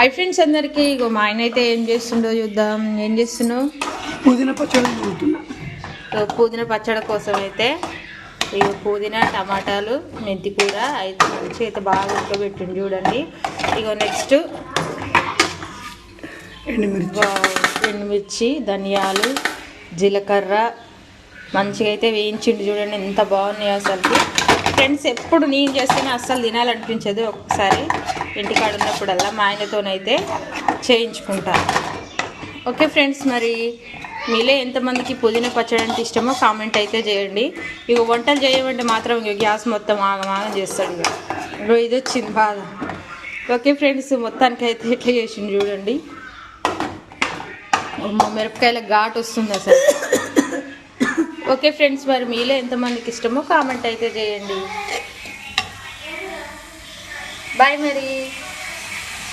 Hi friends అందరికీ ఇగో మా ఆయన అయితే ఏం చేస్తుండో చూద్దాం. ఏం చేస్తున్నావు? పుదీనా పచ్చడి పుదీనా పచ్చడి కోసం అయితే ఇక పుదీనా టమాటాలు మెంతి కూర అయితే మంచిగా అయితే బాగా ఉడకబెట్టింది చూడండి. ఇగో నెక్స్ట్ ఎండుమిర్చి. ధనియాలు జీలకర్ర మంచిగా అయితే వేయించిండు చూడండి. ఎంత బాగున్నాయో అసలు ఫ్రెండ్స్ ఎప్పుడు నేను చేస్తేనే అస్సలు తినాలనిపించదు. ఒకసారి ఇంటికాడ ఉన్నప్పుడల్లా మా ఆయనతోనైతే చేయించుకుంటాను ఓకే ఫ్రెండ్స్ మరి మీలే ఎంతమందికి పుదీనా పచ్చడి అంటే ఇష్టమో కామెంట్ అయితే చేయండి. ఇక వంటలు చేయమంటే మాత్రం ఇక గ్యాస్ మొత్తం ఆగమాగం చేస్తాడు ఇక ఇది వచ్చింది బాధ. ఓకే ఫ్రెండ్స్ మొత్తానికి అయితే ఎట్లా చేసిండు చూడండి. మిరపకాయల ఘాట్ వస్తుంది అసలు. ఓకే ఫ్రెండ్స్ మరి మీలో ఎంతమందికి ఇష్టమో కామెంట్ అయితే చేయండి. బాయ్ మరి.